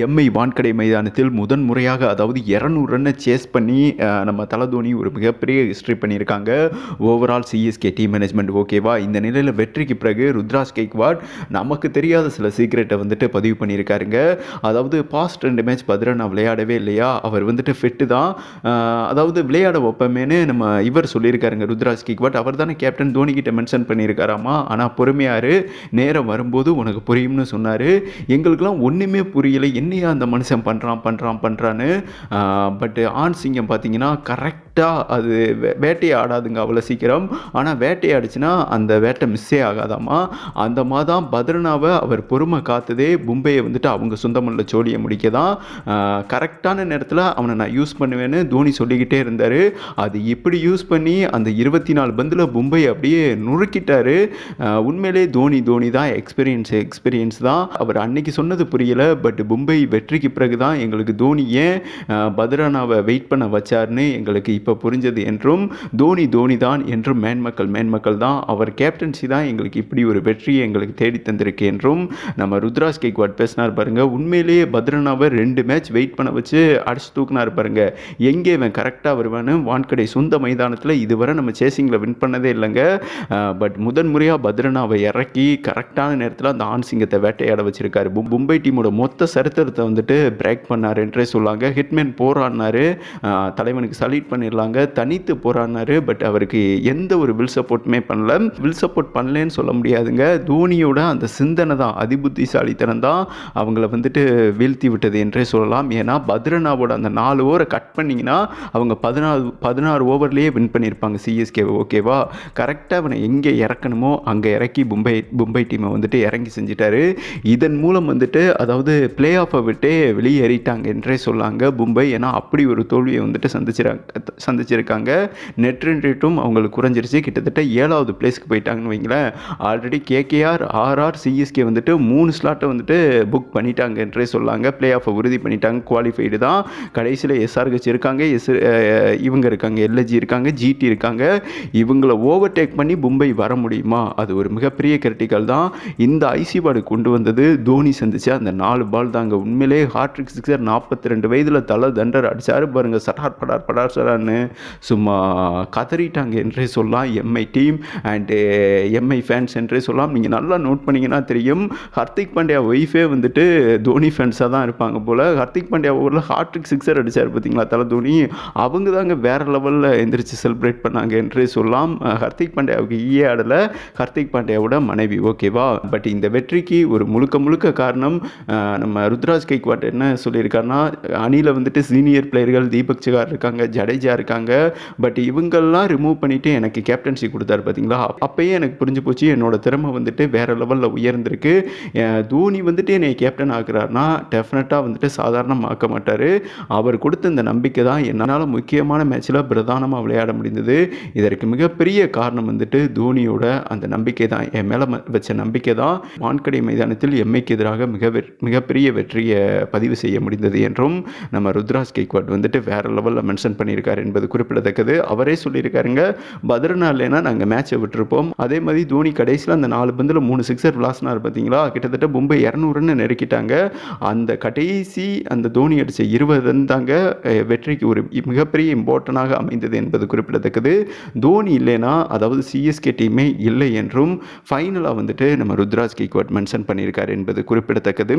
Mi Wankhede மைதானத்தில் முதன் முறையாக அதாவது இரநூறு ரன்னை சேஸ் பண்ணி நம்ம தல தோனி ஒரு மிகப்பெரிய ஹிஸ்ட்ரி பண்ணியிருக்காங்க. ஓவரால் சிஎஸ்கே டீம் மேனேஜ்மெண்ட் ஓகேவா இந்த நிலையில் வெற்றிக்கு பிறகு ருத்ராஸ் கேக்வாட் நமக்கு தெரியாத சில சீக்ரெட்டை வந்துட்டு பதிவு பண்ணியிருக்காருங்க. அதாவது பாஸ்ட் ரெண்டு மேட்ச் நான் விளையாடவே இல்லையா? அவர் வந்துட்டு ஃபிட்டு தான். அதாவது விளையாட வைப்பமேனு நம்ம இவர் சொல்லியிருக்காருங்க ருத்ராஜ் கேக்வாட் அவர் தானே கேப்டன் தோனி கிட்ட மென்ஷன் பண்ணியிருக்காராமா? ஆனால் பொறுமையாரு நேரம் வரும்போது உனக்கு புரியும்னு சொன்னார். எங்களுக்கெல்லாம் ஒன்றுமே புரியலை. என்னையா அந்த மனுஷன் பண்ணுறான் பண்ணுறான் பண்ணுறான்னு பட் ஆண் சிங்கம் பார்த்தீங்கன்னா கரெக்ட் கரெக்டாக அது வே- வேட்டையை ஆடாதுங்க அவ்வளோ சீக்கிரம். ஆனால் வேட்டையாடுச்சுன்னா அந்த வேட்டை மிஸ்ஸே ஆகாதாமா அந்த மாதம் பத்ரனாவை அவர் பொறுமை காத்ததே மும்பையை வந்துட்டு அவங்க சொந்தமல்ல ஜோடியை முடிக்க தான் கரெக்டான நேரத்தில் அவனை நான் யூஸ் பண்ணுவேன்னு தோனி சொல்லிக்கிட்டே இருந்தார். அது இப்படி யூஸ் பண்ணி அந்த இருபத்தி நாலு பந்தில் மும்பை அப்படியே நுறுக்கிட்டார். உண்மையிலே தோனி தோனி தான் எக்ஸ்பீரியன்ஸ் எக்ஸ்பீரியன்ஸ் தான். அவர் அன்னைக்கு சொன்னது புரியல பட் மும்பை வெற்றிக்கு பிறகு தான் எங்களுக்கு தோனி ஏன் பத்ரனாவை வெயிட் பண்ண வச்சார்னு எங்களுக்கு இப்போ புரிஞ்சது என்றும் தோனி தோனி தான் என்றும் மேன்மக்கள் மேன்மக்கள் தான். அவர் கேப்டன்சி தான் எங்களுக்கு இப்படி ஒரு வெற்றியை எங்களுக்கு தேடி தந்திருக்கு என்றும் நம்ம ருத்ராஸ் கேக்வாட் பேசினார் பாருங்க. உண்மையிலேயே பத்ரனாவை ரெண்டு மேட்ச் வெயிட் பண்ண வச்சு அடிச்சு தூக்குனார் பாருங்க. எங்கே இவன் கரெக்டாக வருவான்னு வான்கடை சொந்த மைதானத்தில் இதுவரை நம்ம சேசிங்கில் வின் பண்ணதே இல்லைங்க. பட் முதன் முறையாக பத்ரனாவை இறக்கி கரெக்டான நேரத்தில் அந்த ஆண் சிங்கத்தை வேட்டையாட வச்சிருக்காரு. மும்பை டீமோட மொத்த சரித்திரத்தை வந்துட்டு பிரேக் பண்ணார் என்றே சொல்லாங்க. ஹிட்மேன் போராடினாரு. தலைவனுக்கு தலைவனுக்கு சல்யூட் பண்ணிடலாங்க தனித்து போராடினாரு பட் அவருக்கு எந்த ஒரு வில் சப்போர்ட்டுமே பண்ணல. வில் சப்போர்ட் பண்ணலன்னு சொல்ல முடியாதுங்க. தோனியோட அந்த சிந்தனை தான் அதிபுத்திசாலித்தனம் தான் அவங்கள வந்துட்டு வீழ்த்தி விட்டது என்றே சொல்லலாம். ஏன்னா பத்ரனாவோட அந்த நாலு ஓவரை கட் பண்ணிங்கன்னா அவங்க பதினாறு பதினாறு ஓவர்லேயே வின் பண்ணியிருப்பாங்க சிஎஸ்கே ஓகேவா கரெக்டாக அவனை எங்கே இறக்கணுமோ அங்கே இறக்கி மும்பை மும்பை டீமை வந்துட்டு இறங்கி செஞ்சிட்டாரு. இதன் மூலம் வந்துட்டு அதாவது பிளே ஆஃபை விட்டே வெளியேறிட்டாங்க என்றே சொல்லாங்க மும்பை. ஏன்னா அப்படி ஒரு தோல்வியை வந்துட்டு சந்திச்சிருக்காங்க சந்திச்சிருக்காங்க. நெட் ரன் ரேட்டும் அவங்களுக்கு குறைஞ்சிருச்சு. கிட்டத்தட்ட ஏழாவது பிளேஸ்க்கு போயிட்டாங்கன்னு வைங்களேன். ஆல்ரெடி கேகேஆர் ஆர்ஆர் சிஎஸ்கே வந்துட்டு மூணு ஸ்லாட்டை வந்துட்டு புக் பண்ணிட்டாங்கன்றே சொல்லாங்க. பிளே ஆஃபை உறுதி பண்ணிட்டாங்க. குவாலிஃபைடு தான். கடைசியில் எஸ்ஆர்ஹெச் இருக்காங்க. எஸ் இவங்க இருக்காங்க. எல்எஜி இருக்காங்க. ஜிடி இருக்காங்க. இவங்களை ஓவர்டேக் பண்ணி மும்பை வர முடியுமா? அது ஒரு மிகப்பெரிய கிரிட்டிக்கல் தான். இந்த ஐசி பாடு கொண்டு வந்தது தோனி சந்திச்சு அந்த நாலு பால் தாங்க. உண்மையிலே ஹாட்ரிக் சிக்ஸர் நாற்பத்தி ரெண்டு வயதில் தலை தண்டர் அடிச்சார். பாருங்க சட்டார் படார் படார் சடார்னு. சும்மா கதறிட்டாங்க என்றே சொல்லலாம். MI team and MI fans என்றே சொல்லலாம். நீங்கள் நல்லா நோட் பண்ணிங்கன்னா தெரியும். ஹர்திக் பாண்டியா ஒய்ஃபே வந்துட்டு தோனி ஃபேன்ஸாக தான் இருப்பாங்க போல். ஹர்திக் பாண்டியா ஊரில் ஹார்ட்ரிக் சிக்ஸர் அடிச்சார் பார்த்தீங்களா? தலை தோனி. அவங்க தாங்க வேறு லெவலில் எந்திரிச்சு செலிப்ரேட் பண்ணாங்க என்றே சொல்லலாம். ஹர்திக் பாண்டியாவுக்கு ஈயே ஆடலை. ஹர்திக் பாண்டியாவோட மனைவி ஓகேவா பட் இந்த வெற்றிக்கு ஒரு முழுக்க முழுக்க காரணம் நம்ம ருத்ராஜ் கைக்வாட் என்ன சொல்லியிருக்காருன்னா அணியில் வந்துட்டு சீனியர் பிளேயர்கள் தீபக் சிகார் இருக்காங்க ஜடேஜா இருக்காங்க. பட் இவங்கெல்லாம் ரிமூவ் பண்ணிவிட்டு எனக்கு கேப்டன்சி கொடுத்தாரு பார்த்தீங்களா அப்பயே எனக்கு புரிஞ்சு போச்சு என்னோட திறமை வந்துட்டு வேறு லெவலில் உயர்ந்திருக்கு. தோனி வந்துட்டு என்னை கேப்டன் ஆக்குறாருன்னா டெஃபினட்டாக வந்துட்டு சாதாரணமாக ஆக்க மாட்டார். அவர் கொடுத்த இந்த நம்பிக்கை தான் என்னால் முக்கியமான மேட்ச்சில் பிரதானமாக விளையாட முடிந்தது. இதற்கு மிகப்பெரிய காரணம் வந்துட்டு தோனியோட அந்த நம்பிக்கை தான். என் மேலே வச்ச நம்பிக்கை தான். வான்கடை மைதானத்தில் எம்ஐக்கு எதிராக மிக மிகப்பெரிய வெற்றியை பதிவு செய்ய முடிந்தது என்றும் நம்ம ருத்ராஜ் கேக்வாட் வந்துட்டு வேற லெவலில் மென்ஷன் பண்ணியிருக்காரு என்பது குறிப்பிடத்தக்கது. அவரே சொல்லியிருக்காருங்க பத்ரனா நாங்கள் மேட்சை விட்டுருப்போம். அதே மாதிரி தோனி கடைசியில் அந்த நாலு பந்தில் மூணு சிக்ஸர் விளாசினார் பார்த்தீங்களா கிட்டத்தட்ட மும்பை இரநூறுன்னு நெருக்கிட்டாங்க. அந்த கடைசி அந்த தோனி அடித்த இருபது ரன் தாங்க வெற்றிக்கு ஒரு மிகப்பெரிய இம்பார்ட்டனாக அமைந்தது என்பது குறிப்பிடத்தக்கது. தோனி இல்லைன்னா அதாவது சிஎஸ்கே டீமே இல்லை என்றும் ஃபைனலாக வந்துட்டு நம்ம ருத்ராஜ் கேக்வாட் மென்ஷன் பண்ணியிருக்காரு என்பது குறிப்பிடத்தக்கது.